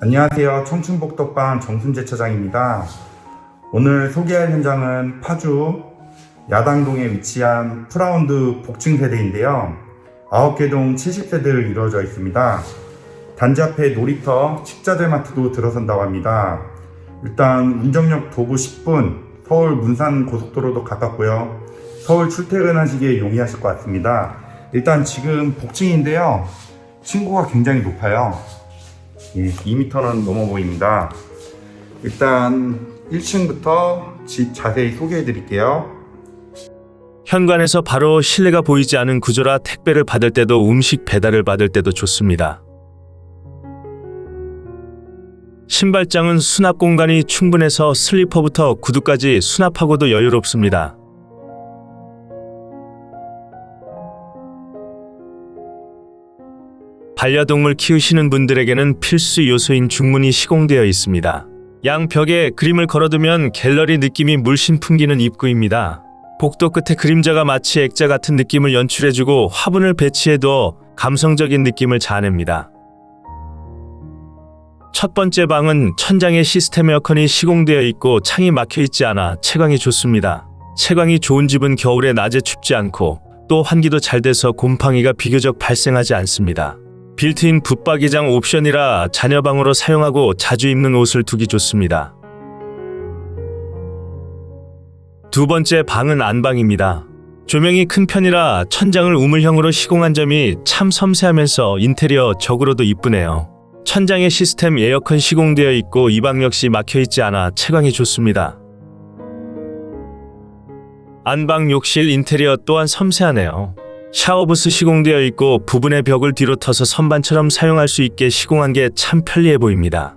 안녕하세요. 청춘복덕방 정순재 처장입니다. 오늘 소개할 현장은 파주 야당동에 위치한 프라운드 복층 세대인데요. 9개 동 70세대를 이루어져 있습니다. 단지 앞에 놀이터, 식자재마트도 들어선다고 합니다. 일단 운정역 도보 10분, 서울 문산 고속도로도 가깝고요. 서울 출퇴근하시기에 용이하실 것 같습니다. 일단 지금 복층인데요. 층고가 굉장히 높아요. 예, 2m는 넘어 보입니다. 일단 1층부터 집 자세히 소개해 드릴게요. 현관에서 바로 실내가 보이지 않은 구조라 택배를 받을 때도 음식 배달을 받을 때도 좋습니다. 신발장은 수납 공간이 충분해서 슬리퍼부터 구두까지 수납하고도 여유롭습니다. 반려동물 키우시는 분들에게는 필수 요소인 중문이 시공되어 있습니다. 양 벽에 그림을 걸어두면 갤러리 느낌이 물씬 풍기는 입구입니다. 복도 끝에 그림자가 마치 액자 같은 느낌을 연출해주고 화분을 배치해도 감성적인 느낌을 자아냅니다. 첫 번째 방은 천장에 시스템 에어컨이 시공되어 있고 창이 막혀 있지 않아 채광이 좋습니다. 채광이 좋은 집은 겨울에 낮에 춥지 않고 또 환기도 잘 돼서 곰팡이가 비교적 발생하지 않습니다. 빌트인 붙박이장 옵션이라 자녀방으로 사용하고 자주 입는 옷을 두기 좋습니다. 두 번째 방은 안방입니다. 조명이 큰 편이라 천장을 우물형으로 시공한 점이 참 섬세하면서 인테리어 적으로도 이쁘네요. 천장에 시스템 에어컨 시공되어 있고 이 방 역시 막혀 있지 않아 채광이 좋습니다. 안방 욕실 인테리어 또한 섬세하네요. 샤워부스 시공되어 있고 부분의 벽을 뒤로 터서 선반처럼 사용할 수 있게 시공한 게 참 편리해 보입니다.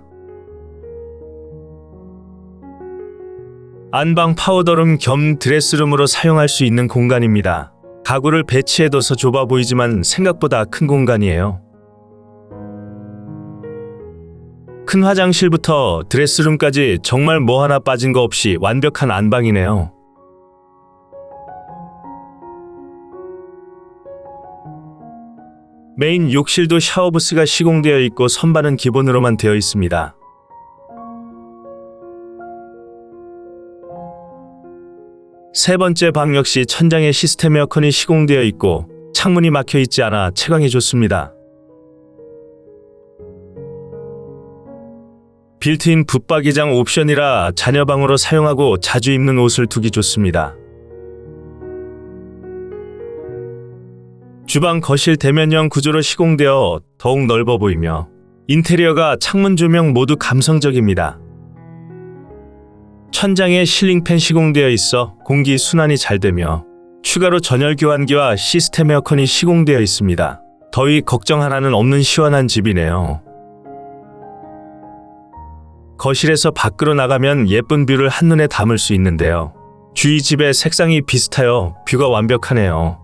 안방 파우더룸 겸 드레스룸으로 사용할 수 있는 공간입니다. 가구를 배치해둬서 좁아 보이지만 생각보다 큰 공간이에요. 큰 화장실부터 드레스룸까지 정말 뭐 하나 빠진 거 없이 완벽한 안방이네요. 메인 욕실도 샤워부스가 시공되어 있고 선반은 기본으로만 되어 있습니다. 세 번째 방 역시 천장에 시스템 에어컨이 시공되어 있고 창문이 막혀 있지 않아 채광이 좋습니다. 빌트인 붙박이장 옵션이라 자녀방으로 사용하고 자주 입는 옷을 두기 좋습니다. 주방 거실 대면형 구조로 시공되어 더욱 넓어 보이며 인테리어가 창문 조명 모두 감성적입니다. 천장에 실링팬 시공되어 있어 공기 순환이 잘 되며 추가로 전열 교환기와 시스템 에어컨이 시공되어 있습니다. 더위 걱정 하나는 없는 시원한 집이네요. 거실에서 밖으로 나가면 예쁜 뷰를 한눈에 담을 수 있는데요. 주위 집의 색상이 비슷하여 뷰가 완벽하네요.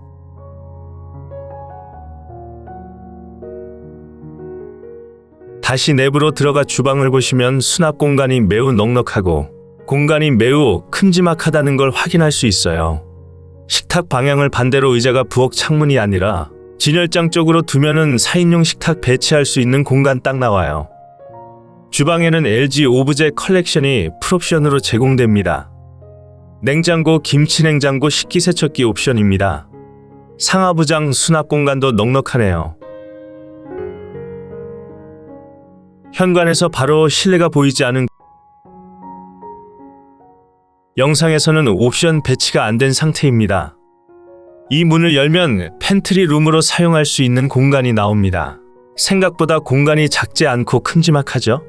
다시 내부로 들어가 주방을 보시면 수납 공간이 매우 넉넉하고 공간이 매우 큼지막하다는 걸 확인할 수 있어요. 식탁 방향을 반대로 의자가 부엌 창문이 아니라 진열장 쪽으로 두면은 4인용 식탁 배치할 수 있는 공간 딱 나와요. 주방에는 LG 오브제 컬렉션이 풀옵션으로 제공됩니다. 냉장고, 김치냉장고, 식기세척기 옵션입니다. 상하부장 수납 공간도 넉넉하네요. 현관에서 바로 실내가 보이지 않은 영상에서는 옵션 배치가 안 된 상태입니다. 이 문을 열면 팬트리 룸으로 사용할 수 있는 공간이 나옵니다. 생각보다 공간이 작지 않고 큼지막하죠?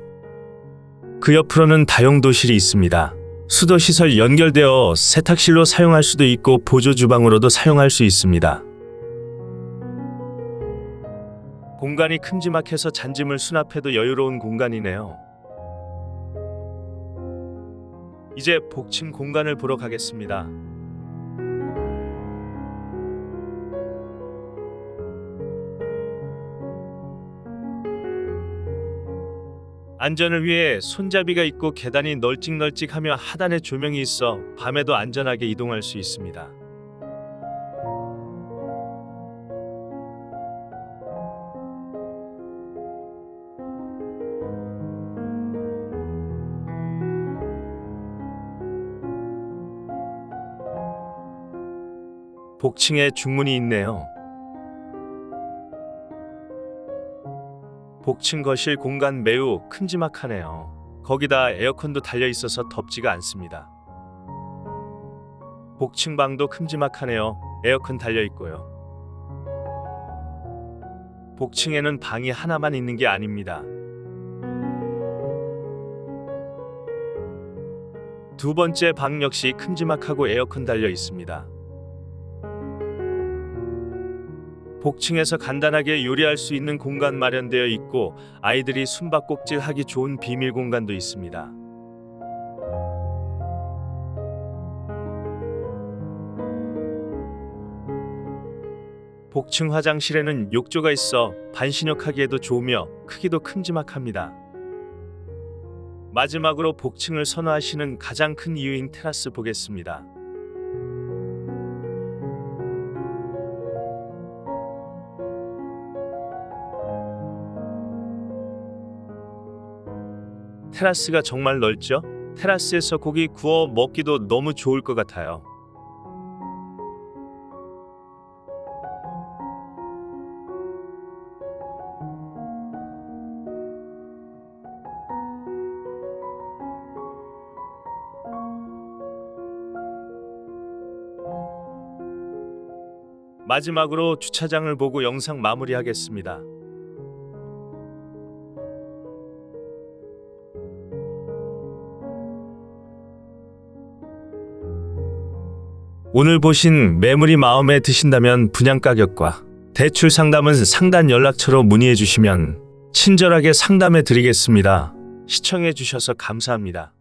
그 옆으로는 다용도실이 있습니다. 수도시설 연결되어 세탁실로 사용할 수도 있고 보조 주방으로도 사용할 수 있습니다. 공간이 큼지막해서 잔짐을 수납해도 여유로운 공간이네요. 이제 복층 공간을 보러 가겠습니다. 안전을 위해 손잡이가 있고 계단이 널찍널찍하며 하단에 조명이 있어 밤에도 안전하게 이동할 수 있습니다. 복층에 중문이 있네요. 복층 거실 공간 매우 큼지막하네요. 거기다 에어컨도 달려 있어서 덥지가 않습니다. 복층 방도 큼지막하네요. 에어컨 달려 있고요. 복층에는 방이 하나만 있는 게 아닙니다. 두 번째 방 역시 큼지막하고 에어컨 달려 있습니다. 복층에서 간단하게 요리할 수 있는 공간 마련되어 있고 아이들이 숨바꼭질 하기 좋은 비밀 공간도 있습니다. 복층 화장실에는 욕조가 있어 반신욕하기에도 좋으며 크기도 큼지막합니다. 마지막으로 복층을 선호하시는 가장 큰 이유인 테라스 보겠습니다. 테라스가 정말 넓죠? 테라스에서 고기 구워 먹기도 너무 좋을 것 같아요. 마지막으로 주차장을 보고 영상 마무리하겠습니다. 오늘 보신 매물이 마음에 드신다면 분양 가격과 대출 상담은 상단 연락처로 문의해 주시면 친절하게 상담해 드리겠습니다. 시청해 주셔서 감사합니다.